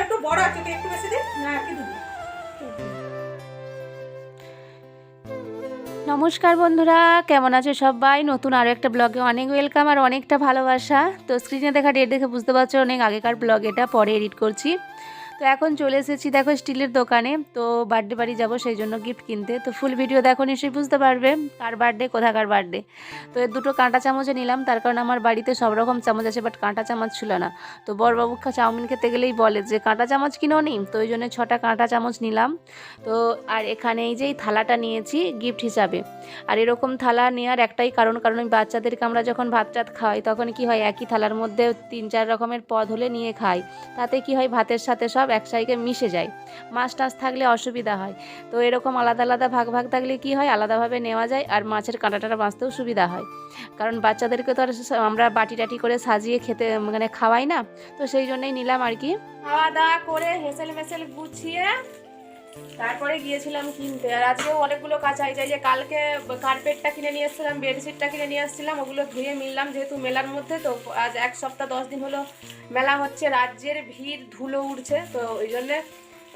একটু বড় আছে একটু বেশি দে। না কি দিবি নমস্কার বন্ধুরা, কেমন আছে সবাই? নতুন আরও একটা ব্লগে অনেক ওয়েলকাম আর অনেকটা ভালোবাসা। তো স্ক্রিনে দেখা ডেট দেখে বুঝতে পারছ, অনেক আগেকার ব্লগ এটা পরে এডিট করছি। তো এখন চলে এসেছি দেখো স্টিলের দোকানে। তো বার্থডে বাড়ি যাব সেই জন্য গিফট কিনতে। তো ফুল ভিডিও দেখো নিশ্চয়ই বুঝতে পারবে কার বার্থডে কোথাকার বার্থডে তো এর দুটো কাঁটা চামচে নিলাম, তার কারণ আমার বাড়িতে সব রকম চামচ আছে বাট কাঁটা চামচ ছিল না। তো বড়বাবু চাউমিন খেতে গেলেই বলে যে, কাঁটা চামচ কিনো নি? তো ওই জন্য ছটা কাঁটা চামচ নিলাম। তো আর এখানে এই যে এই থালাটা নিয়েছি গিফট হিসাবে। আর এরকম থালা নেওয়ার একটাই কারণ কারণ ওই বাচ্চাদেরকে আমরা যখন ভাত টাত খাওয়াই, তখন কি হয়, একই থালার মধ্যে তিন চার রকমের পদ হলে নিয়ে খাই। তাতে কি হয়, ভাতের সাথে সব একসাইকে মিশে যায়। মাছ টাছ থাকলে অসুবিধা হয়। তো এরকম আলাদা আলাদা ভাগ ভাগ থাকলে কি হয়? আলাদাভাবে নেওয়া যায় আর মাছের কাঁটাটা বাঁচতেও সুবিধা হয়। কারণ বাচ্চাদেরকে তো আর আমরা বাটি টাটি করে সাজিয়ে খেতে মানে খাওয়াই না। তো সেই জন্যই নিলাম আর কি। খাওয়া দাওয়া করে হেসেল মেসেল গুছিয়ে তারপরে গিয়েছিলাম কিনতে। আর আজকেও অনেকগুলো কাঁচা এই যে কালকে কার্পেটটা কিনে নিয়ে এসেছিলাম বেডশিটটা কিনে নিয়ে এসেছিলাম, ওগুলো ধুয়ে মিললাম যেহেতু মেলার মধ্যে, তো আজ এক সপ্তাহ দশ দিন হলো মেলা হচ্ছে, রাজ্যের ভিড় ধুলো উঠছে তো ওই জন্যে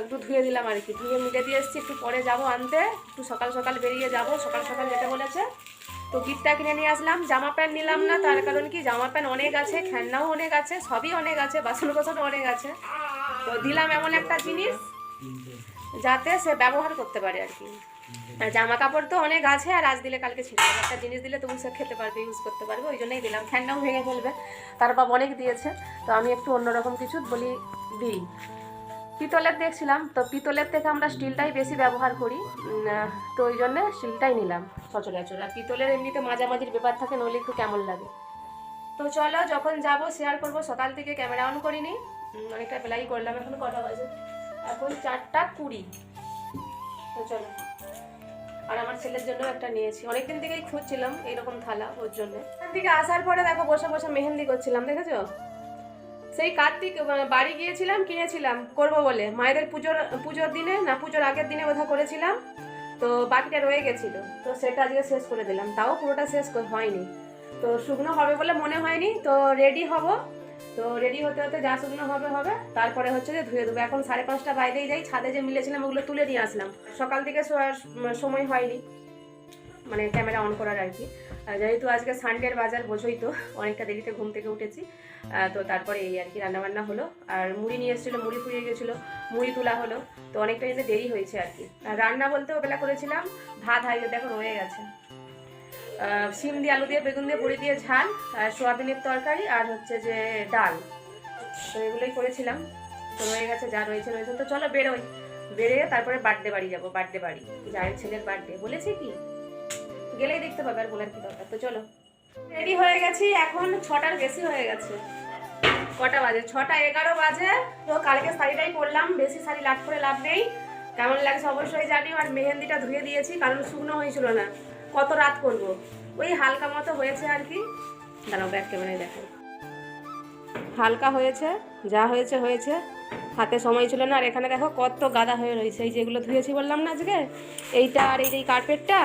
একটু ধুয়ে দিলাম আর কি। ধুয়ে মিলে দিয়ে এসেছি, একটু পরে যাব আনতে, একটু সকাল সকাল বেরিয়ে যাব, সকাল সকাল যেতে বলেছে। তো গিফটটা কিনে নিয়ে আসলাম, জামা প্যান্ট নিলাম না, তার কারণ কি, জামা প্যান্ট অনেক আছে, খেলনাও অনেক আছে, সবই অনেক আছে বাসন কোসন অনেক আছে। তো দিলাম এমন একটা জিনিস। যাতে সে ব্যবহার করতে পারে আর কি। আর জামা কাপড় তো অনেক আছে, আর আজ দিলে কালকে ছিল একটা জিনিস দিলে তবু সে খেতে পারবে ইউজ করতে পারবে, ওই জন্যই দিলাম। ফ্যানটাও ভেঙে ফেলবে, তার বাবা অনেক দিয়েছে। তো আমি একটু অন্যরকম কিছু বলি, দিই। পিতলের দেখছিলাম, তো পিতলের থেকে আমরা স্টিলটাই বেশি ব্যবহার করি। তো ওই জন্যে স্টিলটাই নিলাম সচরাচর। আর পিতলের এমনিতে মাঝামাঝির ব্যাপার থাকে, নইলে একটু কেমন লাগে। তো চলো, যখন যাব শেয়ার করব। সকাল থেকে ক্যামেরা অন করিনি। অনেকটা বেলাই করলাম, এখন কটা বাজে? এখন চারটা কুড়ি। তো চলো। আর আমার ছেলের জন্য একটা নিয়েছি। অনেকদিন থেকেই খুঁজছিলাম এইরকম থালা ওর জন্য। এখান থেকে আসার পরে দেখো বসে বসে মেহেন্দি করছিলাম, দেখেছ? সেই কার্তিক বাড়ি গিয়েছিলাম, কিনেছিলাম, করব বলে। মায়েদের পুজোর পুজোর দিনে না, পুজোর আগের দিনে বোধহয় করেছিলাম। তো বাকিটা রয়ে গেছিল। তো সেটা আজকে শেষ করে দিলাম। তাও পুরোটা শেষ হয়নি। তো শুকনো হবে বলে মনে হয়নি। তো রেডি হব। তো রেডি হতে হতে যা শুকনো হবে হবে। তারপরে হচ্ছে যে ধুয়ে দেবো। এখন সাড়ে পাঁচটা বাইরেই যাই, ছাদে যে মিলেছিলাম ওগুলো তুলে নিয়ে আসলাম। সকাল থেকে শোয়ার সময় হয়নি মানে ক্যামেরা অন করার আর কি। যেহেতু আজকে সানডের বাজার বোঝোই তো, অনেকটা দেরিতে ঘুম থেকে উঠেছি। তো তারপরে এই আর কি রান্নাবান্না হলো। আর মুড়ি নিয়ে এসেছিল, মুড়ি ফুরিয়ে গেছিল, মুড়ি তোলা হলো। তো অনেকটা যেতে দেরি হয়েছে আর কি। রান্না বলতে ওবেলা করেছিলাম, ভাত হাইয়ে দেখো রয়ে গেছে। শিম দিয়ে, আলু দিয়ে, বেগুন দিয়ে, বড়ি দিয়ে ঝাল, আর সোয়াবিনের তরকারি, আর হচ্ছে যে ডাল। তো এগুলোই করেছিলাম। তো রয়ে গেছে যা রয়েছে রয়েছে। তো চলো বেরোই। বেরিয়ে তারপরে বার্থডে বাড়ি যাব, বার্থডে বাড়ি। যায়ের ছেলের বার্থডে। বলেছি কি? গেলেই দেখতে পাবে আর বলার কি দরকার। তো চলো। রেডি হয়ে গেছি, এখন ছটার বেশি হয়ে গেছে। কটা বাজে? ছটা এগারো বাজে। তো কালকে শাড়িটাই পরলাম। বেশি শাড়ি লাট করে লাভ নেই। কেমন লাগছে অবশ্যই জানি আর মেহেন্দিটা ধুয়ে দিয়েছি, কারণ শুকনো হয়েছিল না। কত রাত করব? ওই হালকা মতো হয়েছে আর কি। দাঁড়াও ব্যাক ক্যামেরায় দেখো হালকা হয়েছে, যা হয়েছে হয়েছে। হাতে সময় ছিল না, আর এখানে দেখো কত গাদা হয়ে রয়েছে। এই যেগুলো ধুয়েছি বললাম না আজকে? এইটা আর এই যে কার্পেটটা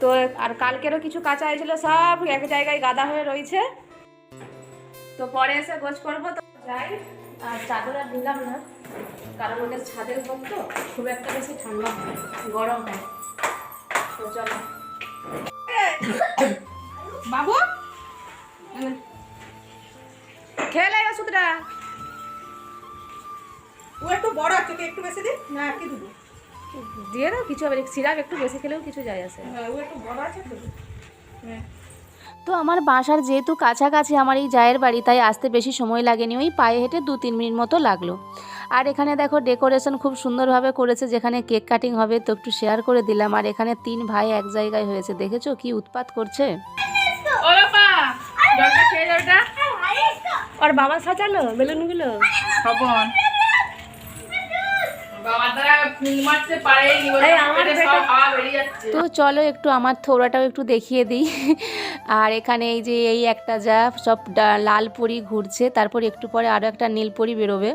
তো আর কালকেরও কিছু কাঁচা হয়েছিল, সব এক জায়গায় গাদা হয়ে রয়েছে। তো পরে এসে গোছ করব তো। যাই, আর চাদর আর দিলাম না। কারণ ওদের ছাদের ঘর তো, খুব একটা বেশি ঠান্ডা হয় গরম হয়। তো চলো। বাবু? খেলে ওষুধটা। ও একটু বড় আছে তোকে একটু বেশি না কি দেবো? দিয়ে দাও কিছু হবে। সিরাপ একটু বেশি খেলেও কিছু যায় আসে। হ্যাঁ ও একটু বড় আছে তো। হ্যাঁ। তো আমার বাসার যেহেতু কাছাকাছি আমার এই জায়ের বাড়ি তাই আসতে বেশি সময় লাগেনি। ওই পায়ে হেঁটে দু তিন মিনিট মতো লাগল। আর এখানে দেখো ডেকোরেশন খুব সুন্দরভাবে করেছে যেখানে কেক কাটিং হবে তো একটু শেয়ার করে দিলাম। আর এখানে তিন ভাই এক জায়গায় হয়েছে দেখেছ কি উৎপাত করছে? ও বাবা। সাজালো বেলুনগুলো? খবর বাবার দ্বারা মারতে পারেনি বলে এই আমার পেটে সব পেটে- হাওয়া বেরিয়ে যাচ্ছে তো চলো একটু আমার থোড়াটাও একটু দেখিয়ে দিই। আর এখানে এই যে এই একটা যা সব ডা- লাল পরি ঘুরছে তারপর একটু পরে আরও একটা নীল পরি বেরোবে।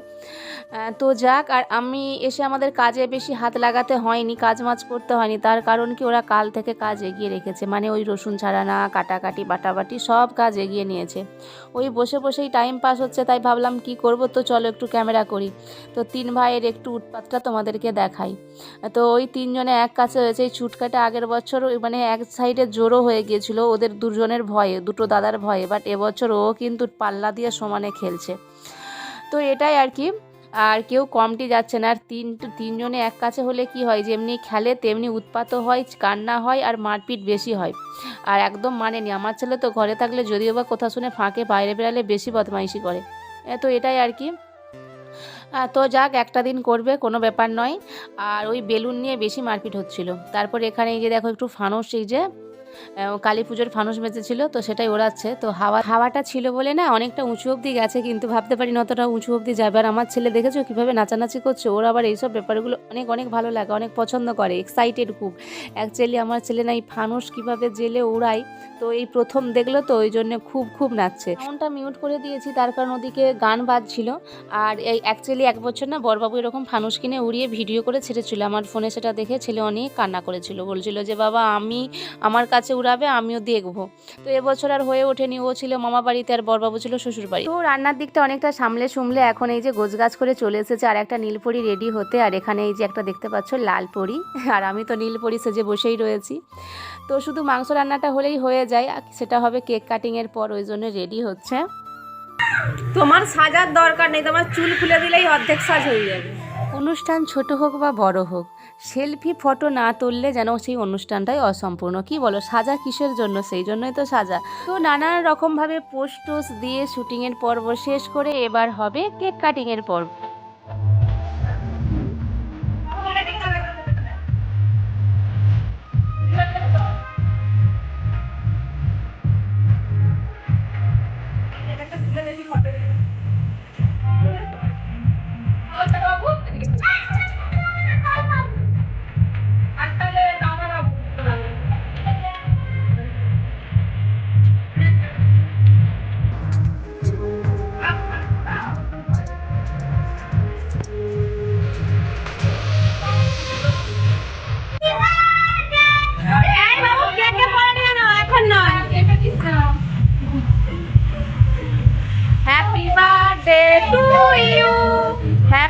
তো যাক আর আমি এসে আমাদের কাজে বেশি হাত লাগাতে হয়নি কাজ মাজ করতে হয়নি তার কারণ কি ওরা কাল থেকে কাজ এগিয়ে রেখেছে মানে ওই রসুন ছাড়ানা কাটাকাটি বাটাবাটি সব কাজ এগিয়ে নিয়েছে। ওই বসে বসেই টাইম পাস হচ্ছে তাই ভাবলাম কি করব তো চলো একটু ক্যামেরা করি। তো তিন ভাইয়ের একটু উৎপাতটা তোমাদেরকে দেখাই। তো ওই তিনজনে এক কাছে হয়েছে, এই চুটকাটা আগের বছর মানে এক সাইডে জোরও হয়ে গিয়েছিল, ওদের দুজনের ভয়ে, দুটো দাদার ভয়ে বাট এবছর ও কিন্তু পাল্লা দিয়ে সমানে খেলছে। তো এটাই আর কি, আর কেউ কমটি যাচ্ছে না, আর তিন, তিনজনে এক কাছে হলে কি হয়, যেমনি খেলে তেমনি উৎপাতও হয়, কান্না হয়, আর মারপিট বেশি হয়। আর একদম মানেনি, আমার ছেলে তো ঘরে থাকলে যদিও বা কোথাও শুনে ফাঁকে বাইরে বেরালে বেশি বদমাইশি করে। তো এটাই আর কি তো যাক, একটা দিন করবে, কোনো ব্যাপার নয়। আর ওই বেলুন নিয়ে বেশি মারপিট হচ্ছিল। তারপর এখানে এই যে দেখো, একটু ফানস এই যে কালী পুজোর ফানুস বেঁচেছিল, তো সেটাই ওড়াচ্ছে। তো হাওয়া, হাওয়াটা ছিল বলে না, অনেকটা উঁচু অবধি গেছে, কিন্তু ভাবতে পারি না অতটা উঁচু অবধি যাবে। আর আমার ছেলে দেখেছ কীভাবে নাচানাচি করছে? ওর আবার এইসব ব্যাপারগুলো অনেক অনেক ভালো লাগে, অনেক পছন্দ করে এক্সাইটেড খুব। অ্যাকচুয়ালি আমার ছেলে না এই ফানুস কীভাবে জেলে উড়ায় তো এই প্রথম দেখল তো, ওই জন্য খুব খুব নাচছে। ফোনটা মিউট করে দিয়েছি, তার কারণ ওদিকে গান বাজছিল। আর এই অ্যাকচুয়ালি এক বছর না বরবাবু এরকম ফানুস কিনে উড়িয়ে ভিডিও করে ছেড়েছিল। আমার ফোনে সেটা দেখে ছেলে অনেক কান্না করেছিল। বলছিল যে, বাবা, আমি, আমার কাছে উড়াবে আমিও দেখব। তো এবছর আর হয়ে ওঠেনি। ও ছিল মামা বাড়িতে আর বরবাবু ছিল শ্বশুর বাড়ি। তো রান্নার দিকটা অনেকটা সামলে সুমলে এখন এই যে গোছগাছ করে চলে এসেছে আর একটা নীলপরি রেডি হতে। আর এখানে এই যে একটা দেখতে পাচ্ছ লাল পরি। আর আমি তো নীলপরি সেজে বসেই রয়েছি। তো শুধু মাংস রান্নাটা হলেই হয়ে যায়। আর সেটা হবে কেক কাটিংয়ের পর ওই জন্য রেডি হচ্ছে। তোমার সাজার দরকার নেই তোমার চুল খুলে দিলেই অর্ধেক সাজ হয়ে যাবে। অনুষ্ঠান ছোট হোক বা বড় হোক সেলফি, ফটো না তুললে যেন সেই অনুষ্ঠানটাই অসম্পূর্ণ। কি বলো? সাজা কিসের জন্য? সেই জন্যই তো সাজা। তো নানান রকমভাবে পোস্ট দিয়ে শুটিংয়ের পর্ব শেষ করে এবার হবে কেক কাটিংয়ের পর্ব।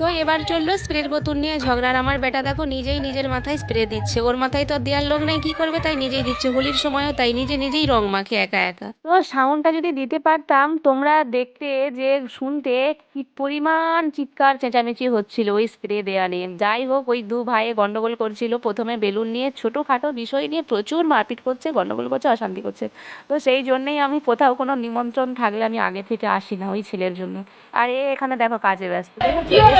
তো এবার চলল স্প্রের বোতল নিয়ে ঝগড়ার। আমার বেটা দেখো নিজেই নিজের মাথায় স্প্রে দিচ্ছে। ওর মাথায় তো দেওয়ার লোক নেই কি করবে? তাই নিজেই দিচ্ছে। হোলির সময়ও তাই নিজে নিজেই রং মাখে একা একা। তো সাউন্ডটা যদি দিতে পারতাম তোমরা দেখতে যে শুনতে কি পরিমাণ চিৎকার চেঁচামেচি হচ্ছিল ওই স্প্রে দেওয়া নিয়ে যাই হোক ওই দু ভাইয়ে গন্ডগোল করছিল। প্রথমে বেলুন নিয়ে ছোটোখাটো বিষয় নিয়ে প্রচুর মারপিট করছে গন্ডগোল করছে অশান্তি করছে। তো সেই জন্যেই আমি কোথাও কোনো নিমন্ত্রণ থাকলে আমি আগে থেকে আসি না ওই ছেলের জন্য। আর এ এখানে দেখো কাজে ব্যস্ত।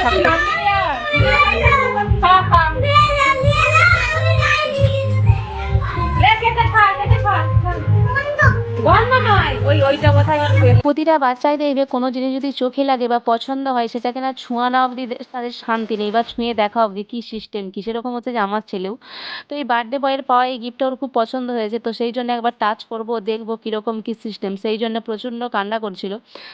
দেখেছ? এর সাথে- ওই ওইটা কোথায় প্রতিটা বাচ্চাই দেখবে কোনো জিনিস যদি চোখে লাগে বা পছন্দ হয় সেটাকে না ছোঁয়া না অবধি তাদের শান্তি নেই বা ছুঁয়ে দেখা অবধি কী সিস্টেম কী? সেরকম হচ্ছে যে আমার ছেলেও। তো এই বার্থডে বয়ের পাওয়া এই গিফটটা ওর খুব পছন্দ হয়েছে। তো সেই জন্য একবার টাচ করব, দেখব কীরকম কী সিস্টেম সেই জন্য প্রচণ্ড কান্না করছিল।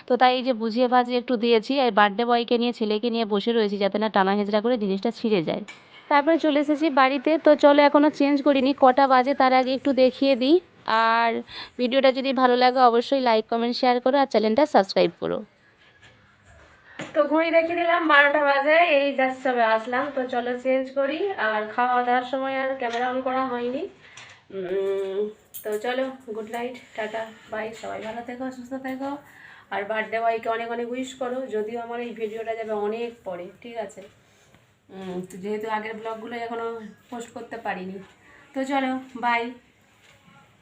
তো তাই এই যে বুঝিয়ে ভাজিয়ে একটু দিয়েছি আর বার্থডে বয়কে নিয়ে, ছেলেকে নিয়ে বসে রয়েছি যাতে না টানা হেঁচড়া করে জিনিসটা ছিঁড়ে যায়। তারপরে চলে এসেছি বাড়িতে। তো চলো এখনও চেঞ্জ করিনি। কটা বাজে তার আগে একটু দেখিয়ে দিই। আর ভিডিওটা যদি ভালো লাগে, অবশ্যই লাইক কমেন্ট শেয়ার করো আর চ্যানেলটা সাবস্ক্রাইব করো। তো ঘড়ি দেখে দিলাম, বারোটা বাজে, এই জাস্ট সবে আসলাম। তো চলো চেঞ্জ করি, আর খাওয়া দাওয়ার সময় আর ক্যামেরা অন করা হয়নি। তো চলো গুড নাইট টাটা বাই সবাই ভালো থেকো, সুস্থ থেকো। আর বার্থডে বয়কে অনেক অনেক উইশ করো, যদিও আমার এই ভিডিওটা যাবে অনেক পরে, ঠিক আছে? যেহেতু আগের ব্লগগুলো এখনও পোস্ট করতে পারিনি। তো চলো বাই